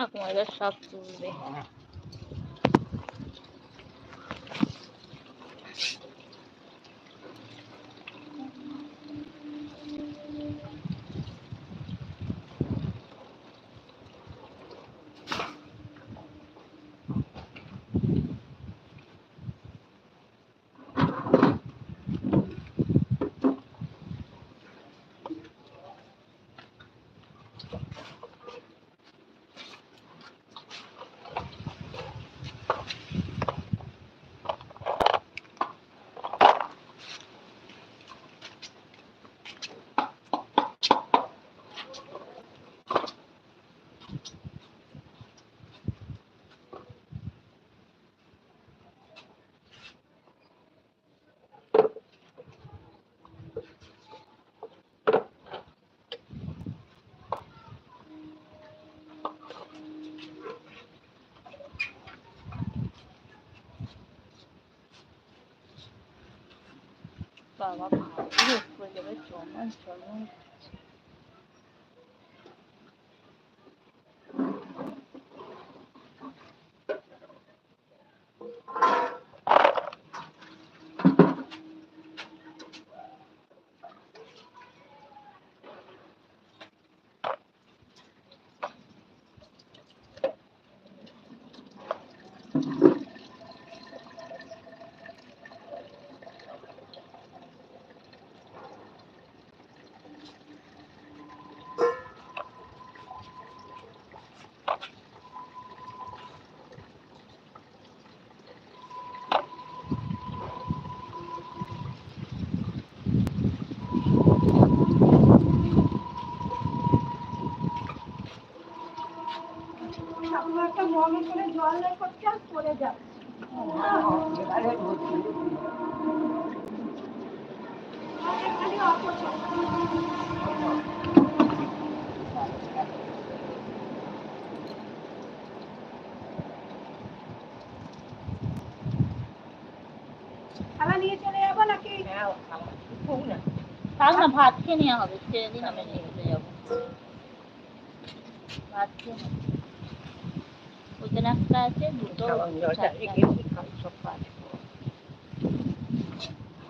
ঠাকুমা এবার সব তুলবে বাবা Bak bak. Burası böyle ve çoğundan çoğundan. খালি নিয়ে চলে যাব নাকি? থাক না। ভাত খেয়ে নেওয়া হবে। সেদিন আমি নিয়ে চলে যাব। ভাত খেয়ে। ওইখানে একটা আছে দুটো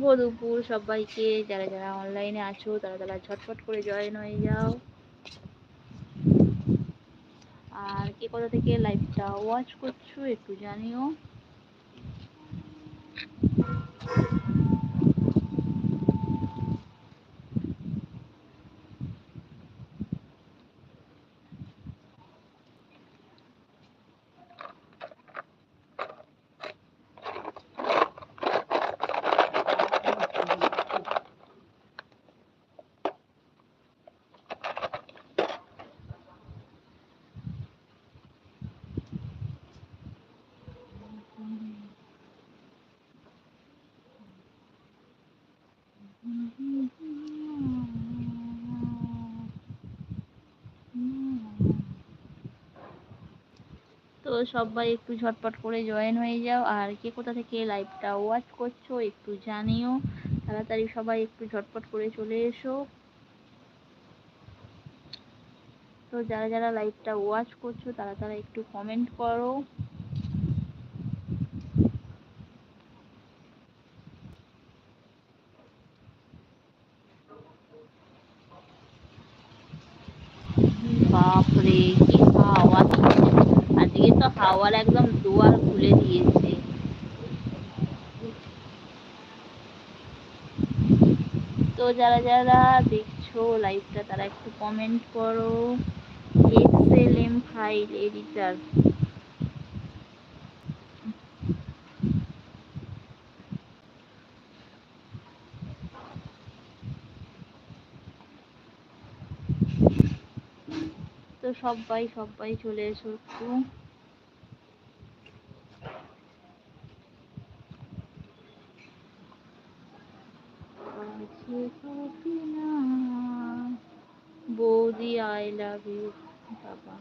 শুভ দুপুর সবাইকে। যারা যারা অনলাইনে আছো, তারা তারা ঝটপট করে জয়েন হয়ে যাও। আর কে কোথা থেকে লাইভটা ওয়াচ করছ একটু জানিও তো সবাই একটু ঝটপট করে জয়েন হয়ে যাও। আর কে কোথা থেকে লাইভটা ওয়াচ করছ একটু জানিও। তাড়াতাড়ি সবাই একটু ঝটপট করে চলে এসো। তো যারা যারা লাইভটা ওয়াচ করছ, তারা তারা একটু কমেন্ট করো বাপরে কি হাওয়া দিচ্ছে হাওয়ার একদম দুয়ার খুলে দিয়েছে। তো যারা যারা দেখছ লাইভটা তারা একটু কমেন্ট করো। এক্সএলএম ফাইল এডিটর তো সবাই সবাই চলে এসো একটু। কাছে কি না। বৌদি আই লাভ ইউ বাবা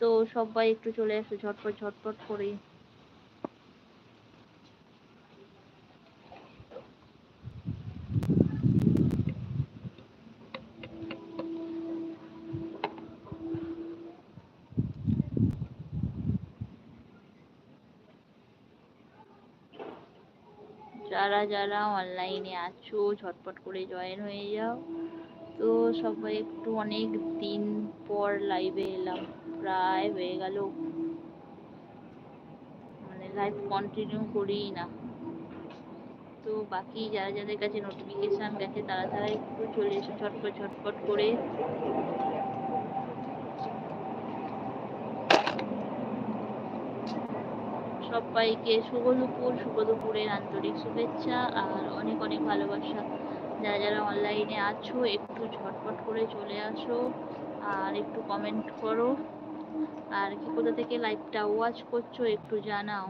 তো সবাই একটু চলে আসো ঝটপট ঝটপট করে যারা যারা অনলাইনে আছো, ঝটপট করে জয়েন হয়ে যাও। তো সবাই একটু অনেক দিন পর লাইভে এলাম। প্রায় হয়ে গেল। মানে লাইভ কন্টিনিউ করি না। তো বাকি যারা যাদের কাছে নোটিফিকেশন গেছে, তারা তারা একটু চলে এসো ঝটপট ঝটপট করে। সবাইকে শুভ দুপুর, শুভ দুপুরের আন্তরিক শুভেচ্ছা আর অনেক অনেক ভালোবাসা। যারা যারা অনলাইনে আছো, একটু ঝটপট করে চলে আসো আর একটু কমেন্ট করো। আর কি কোথা থেকে লাইভটা ওয়াচ করছ, একটু জানাও।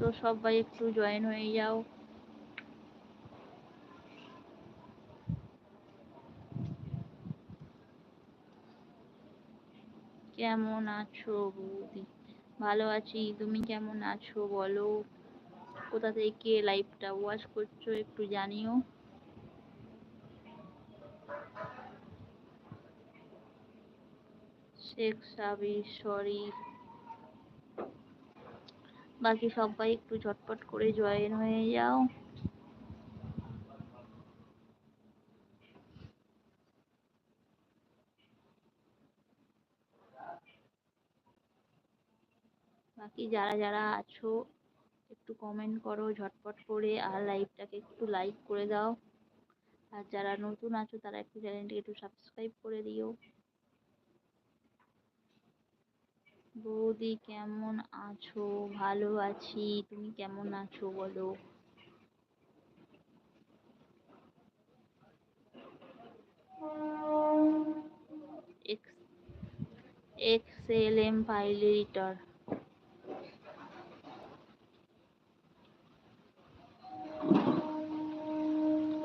তো সবাই একটু জয়েন হয়ে যাও। কেমন আছো বৌদি? ভালো আছি, তুমি কেমন আছো বলো? কোথা থেকে লাইভটা ওয়াচ করছ একটু জানিও। শেখ সাবির সরি বাকি সবাই একটু ঝটপট করে জয়েন হয়ে যাও। বাকি যারা যারা আছো, একটু কমেন্ট করো, ঝটপট করে, আর লাইভটাকে একটু লাইক করে দাও। আর যারা নতুন আছো, তারা একটু চ্যানেলটিকে একটু সাবস্ক্রাইব করে দিও। বৌদি, কেমন আছো? ভালো আছি। তুমি কেমন আছো বলো? এক্স এক্সএলএম ফাইল এডিটর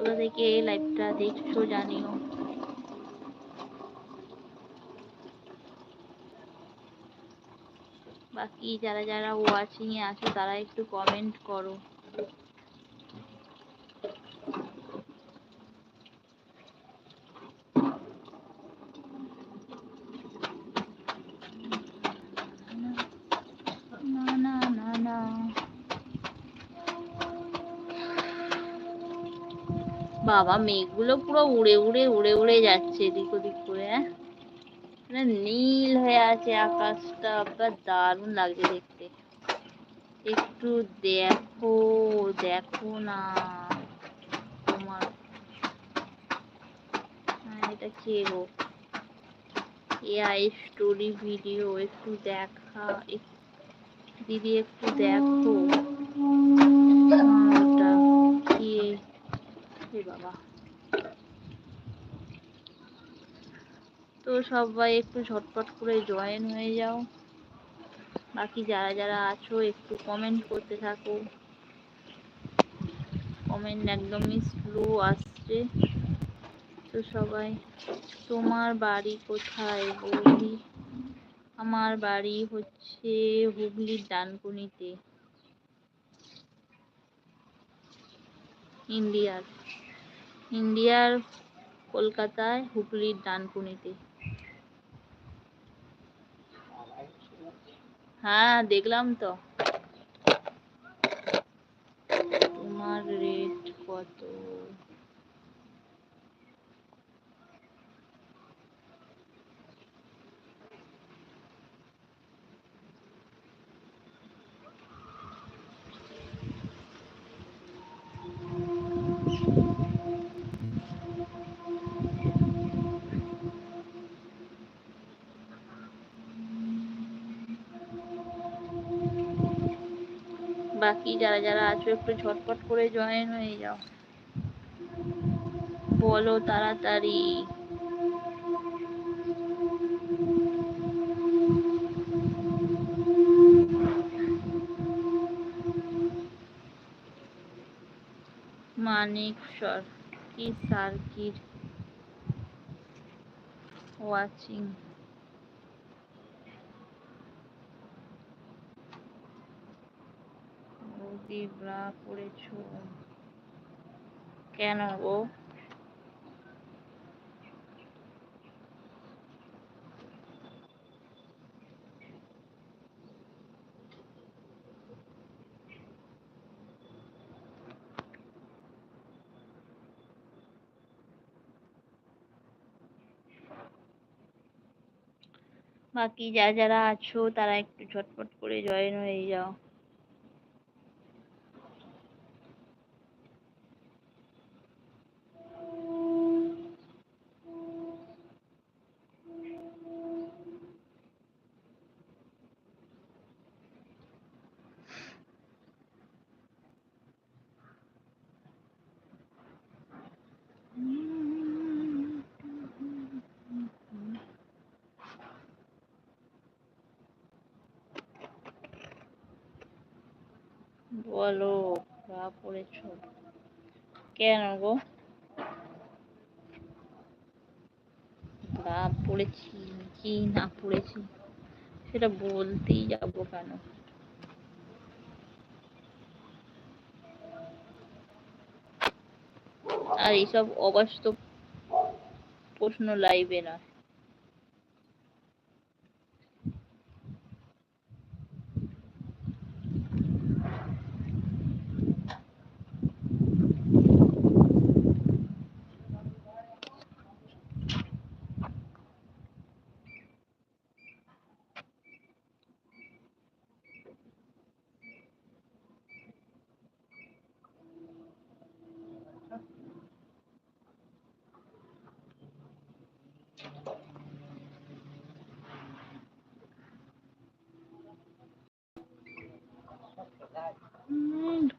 কোথা থেকে এই লাইভটা দেখছ, জানিও। বাকি যারা যারা ওয়াচিং এ আছো, তারা একটু কমেন্ট করো না না না না বাবা মেঘগুলো পুরো উড়ে উড়ে উড়ে উড়ে যাচ্ছে এদিক ওদিক করে হ্যাঁ? মানে নীল হয়ে আছে আকাশটা বা দারুণ লাগছে দেখতে। একটু দেখো দেখো না। তোমার হ্যাঁ এটা কে গো? এআই স্টোরি ভিডিও একটু দেখা দিদি একটু দেখো। হ্যাঁ, ওটা বাবা। তো সবাই একটু ঝটপট করে জয়েন হয়ে যাও। বাকি যারা যারা আছো, একটু কমেন্ট করতে থাকো। কমেন্ট একদমই স্লো আসছে। তো সবাই, তোমার বাড়ি কোথায় বৌদি? আমার বাড়ি হচ্ছে হুগলির ডানকুনিতে। ইন্ডিয়ার। ইন্ডিয়ার কলকাতায় হুগলির ডানকুনিতে। হ্যাঁ দেখলাম তো। তোমার রেট কত? বাকি যারা যারা আছো, একটু ঝটপট করে জয়েন হয়ে যাও। বলো তাড়াতাড়ি। মানিক সর কি সার্কিট ওয়াচিং বৌদি ব্রা কেন গো? বাকি যারা যারা আছো, তারা একটু ঝটপট করে জয়েন হয়ে যাও। বলো ব্রা পড়েছো। কেন গো? ব্রা পড়েছি, কি না পড়েছি, সেটা বলতেই যাব কেন? আর এইসব অবাস্তব প্রশ্ন লাইভে না।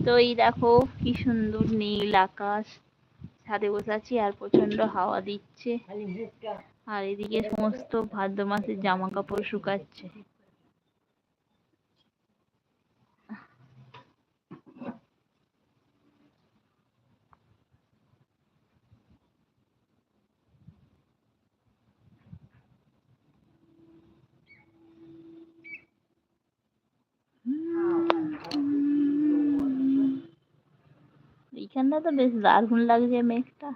তো এই দেখো কি সুন্দর নীল আকাশ। ছাদে বসে আছি আর প্রচণ্ড হাওয়া দিচ্ছে। আর এদিকে সমস্ত ভাদ্র মাসের জামা কাপড় শুকাচ্ছে। এইখানটা তো বেশ দারুণ লাগছে মেঘটা।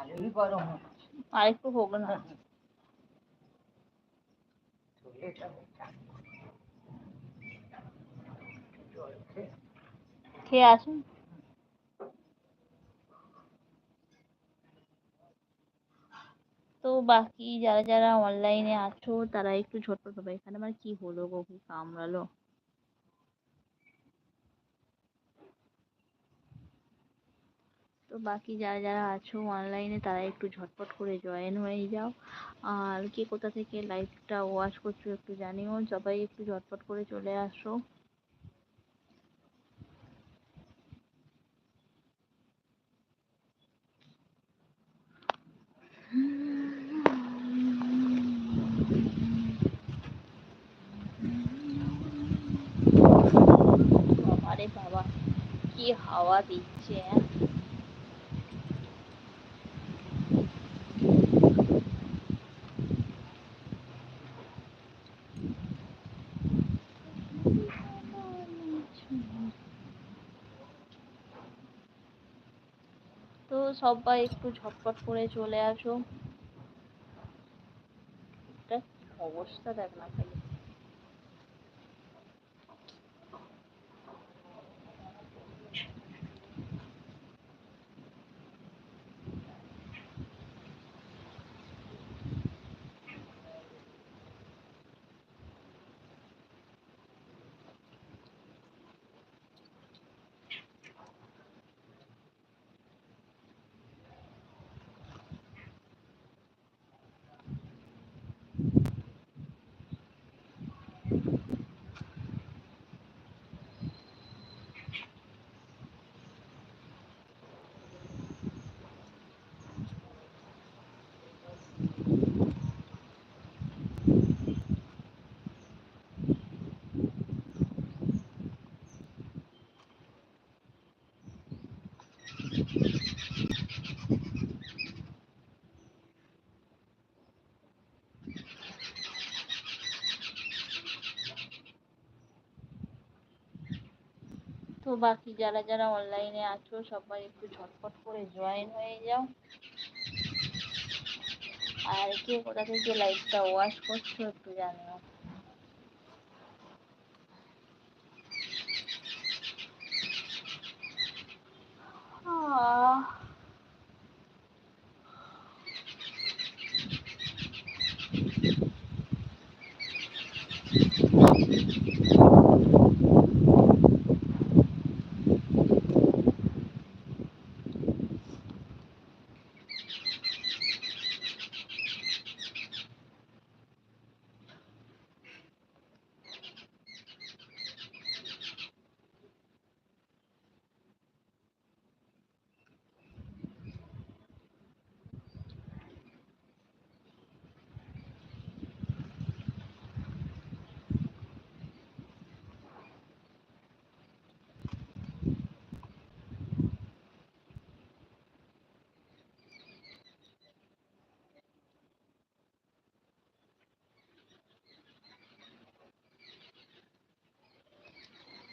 ভালোই গরম হচ্ছে। আর একটু হোক না। খেয়ে খেয়ে আসুন। তো বাকি যারা যারা অনলাইনে আছো তারা একটু ঝটপট হবে এখানে আমার কি হলো গো কি কামড়ালো? তো বাকি যারা যারা আছো অনলাইনে তারা একটু ঝটপট করে জয়েন হয়ে যাও। আর কে কোথা থেকে লাইভটা ওয়াচ করছ একটু জানিও, সবাই একটু ঝটপট করে চলে আসো। বাবা, কি হাওয়া দিচ্ছে। সবাই একটু ঝটপট করে চলে আসো। অবস্থা দেখ না খালি। তো বাকি যারা যারা অনলাইনে আছো, সবাই একটু ঝটপট করে জয়েন হয়ে যাও। আর কে কোথা থেকে লাইভটা ওয়াশ করছ, একটু জানিও।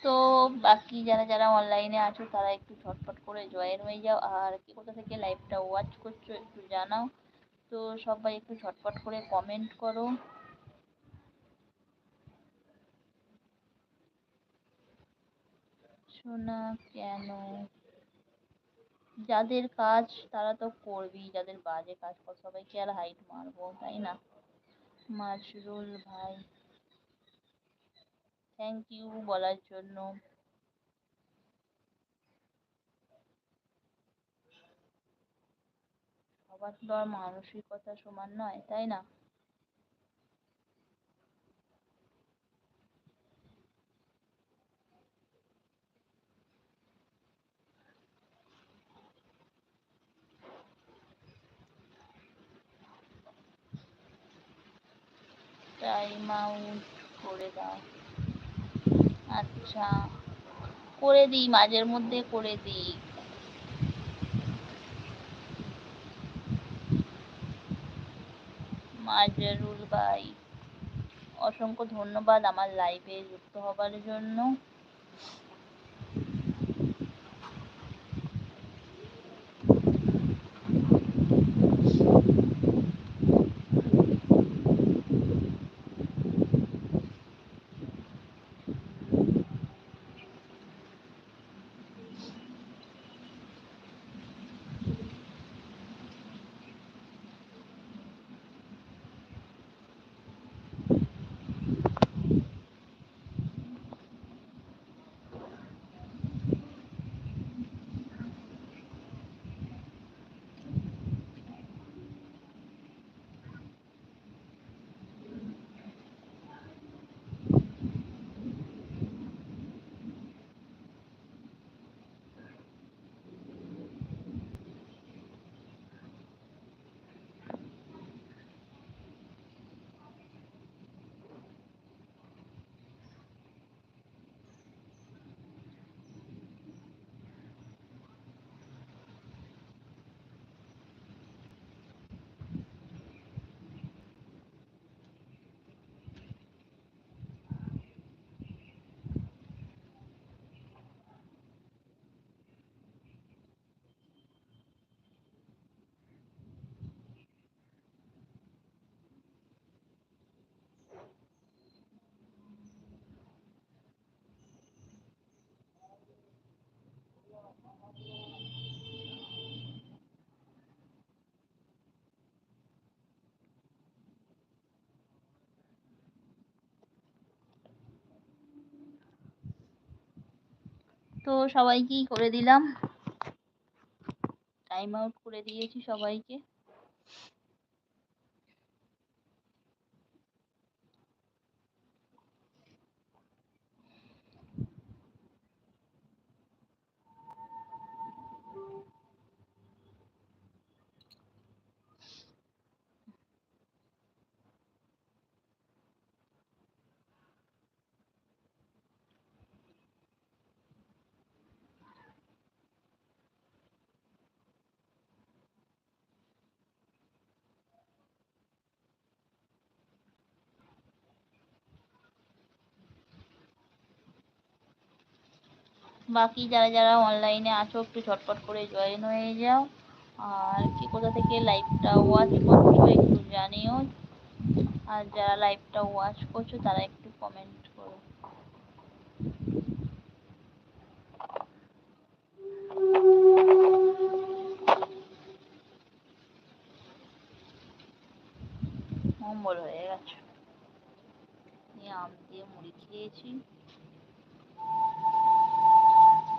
তো বাকি যারা যারা অনলাইনে আছো, তারা একটু ঝটপট করে জয়েন হয়ে যাও। আর কোথা থেকে লাইভটা ওয়াচ করছ একটু জানাও। তো সবাই একটু ঝটপট করে কমেন্ট করো। শোনা কেন? যাদের কাজ, তারা তো করবেই। যাদের বাজে কাজ কর, সবাইকে আর হাইট মারবো, তাই না? মাজরুল ভাই। থ্যাংক ইউ বলার জন্য। সবার তো আর মানসিকতা সমান নয়, তাই না? টাইম আউট করে দাও। আচ্ছা করে দিই, মাঝের মধ্যে করে দিই। মাজরুল ভাই, অসংখ্য ধন্যবাদ আমার লাইভে যুক্ত হবার জন্য। তো সবাইকেই করে দিলাম। টাইম আউট করে দিয়েছি সবাইকে। বাকি যারা যারা অনলাইনে আছো, একটু ঝটপট করে জয়েন হয়ে যাও। আর কি কোথা থেকে লাইভটা ওয়াচ করছ একটু জানিও। আর যারা লাইভটা ওয়াচ করছ, তারা একটু কমেন্ট করো। অম্বল হয়ে গেছে। আম দিয়ে মুড়ি খেয়েছি।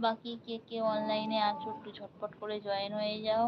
বাকি কে কে অনলাইনে আছো একটু ঝটপট করে জয়েন হয়ে যাও।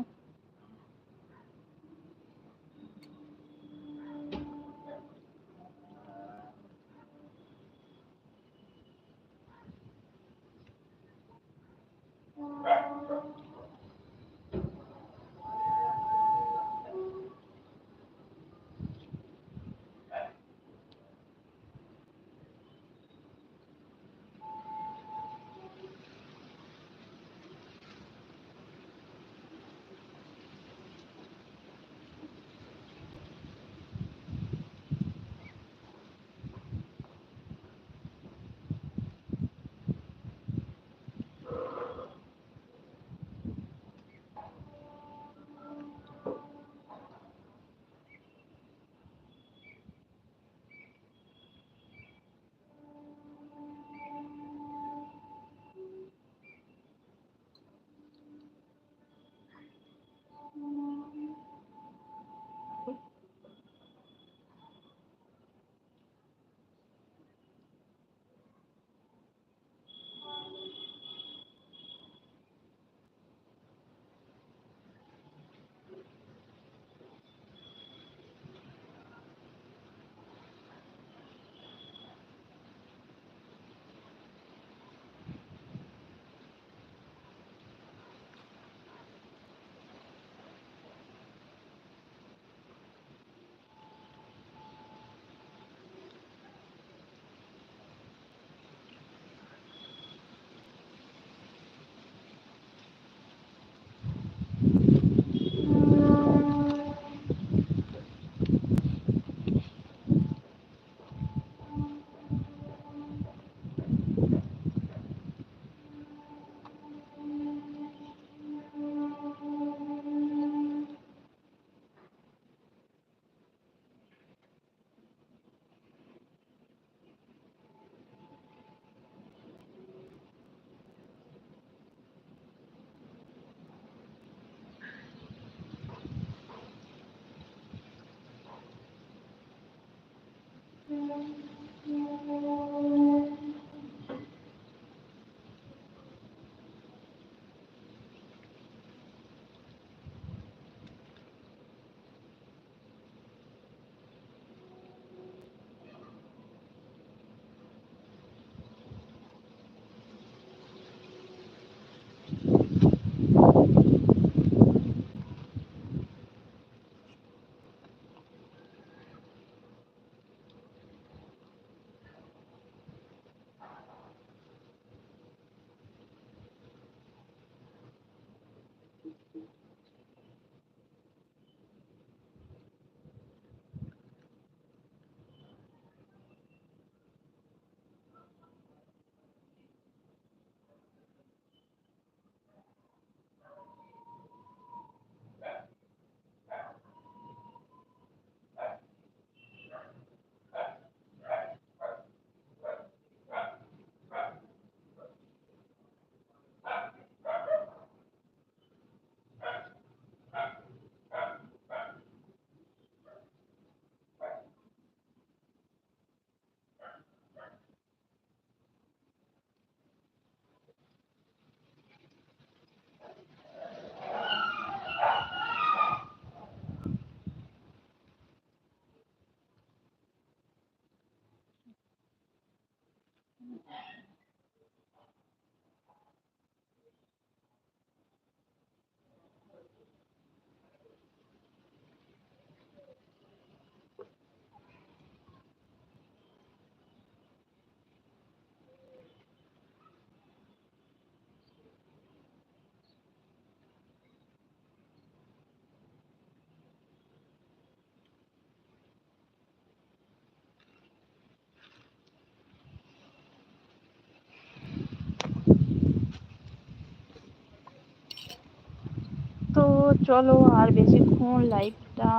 চলো, আর বেশিক্ষণ লাইভটা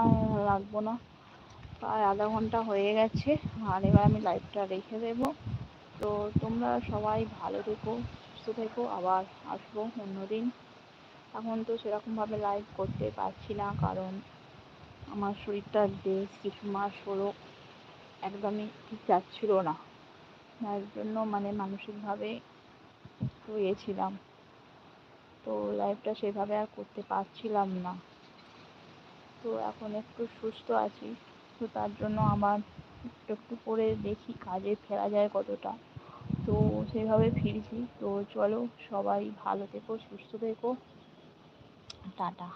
রাখব না। প্রায় আধা ঘণ্টা হয়ে গেছে, আর এবার আমি লাইভটা রেখে দেবো। তো তোমরা সবাই ভালো থেকো, সুস্থ থেকো, আবার আসব অন্যদিন এখন তো সেরকমভাবে লাইভ করতে পারছি না, কারণ আমার শরীরটা বেশ কিছু মাস হলো একদমই ঠিক যাচ্ছিল না। তার জন্য মানে মানসিকভাবে একটু ইয়ে ছিলাম। তো লাইফটা সেভাবে আর করতে পারছিলাম না। তো এখন একটু সুস্থ আছি। তো তার জন্য আমার একটু একটু করে দেখি কাজে ফেরা যায় কতটা। তো সেভাবে ফিরছি। তো চলো সবাই ভালো থেকো, সুস্থ থেকো। টাটা।